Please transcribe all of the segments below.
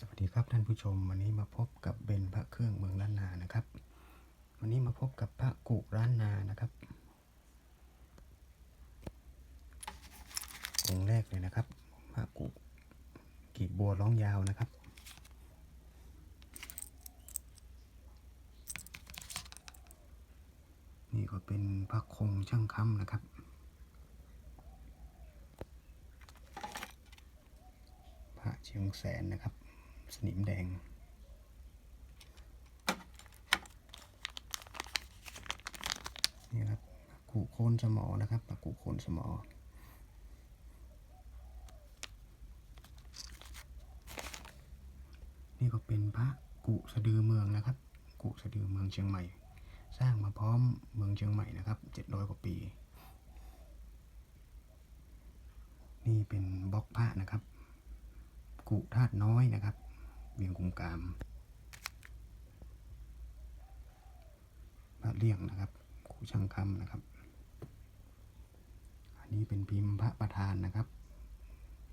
สวัสดีครับท่านผู้ชม วันนี้มาพบกับเบนพระเครื่องเมืองล้านนานะครับ วันนี้มาพบกับพระกุล้านนานะครับองค์แรกเลยนะครับพระกุกีบบัวร้องยาวนะครับ นี่ก็เป็นพระคงช่างคำนะครับพระเชียงแสนนะครับ สนิมแดง นี่ครับกูโคนสมอนะครับปะกูโคนสมอนี่ก็เป็นพระกุสะดือเมืองนะครับ กุสะดือเมืองเชียงใหม่ สร้างมาพร้อมเมืองเชียงใหม่นะครับเจ็ดร้อยกว่าปี นี่เป็นบล็อกพระนะครับ กุธาตุน้อยนะครับ เวียงกุมกามพระเลี่ยงนะครับกุช่างคำนะครับ อันนี้เป็นพิมพ์พระประธานนะครับ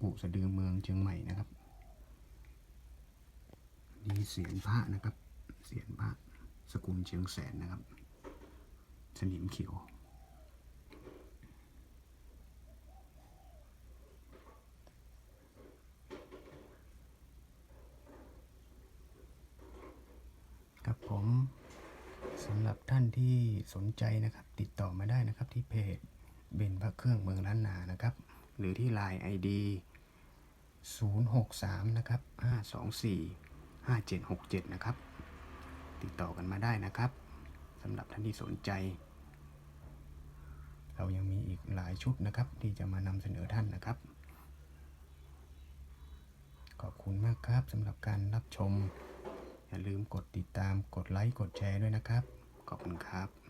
กุสะดือเมืองเชียงใหม่นะครับนี่เสียนพระนะครับ เสียนพระสกุลเชียงแสนนะครับ สนิมเขียว ผมสำหรับท่านที่สนใจนะครับ ติดต่อมาได้นะครับที่เพจเบนพระเครื่องเมืองล้านนานะครับ หรือที่ Line ID 063 นะครับ 524 5767 นะครับ ติดต่อกันมาได้นะครับสำหรับท่านที่สนใจ เรายังมีอีกหลายชุดนะครับ ที่จะมานำเสนอท่านนะครับ ขอบคุณมากครับสำหรับการรับชม อย่าลืมกดติดตามกดไลค์กดแชร์ด้วยนะครับ ขอบคุณครับ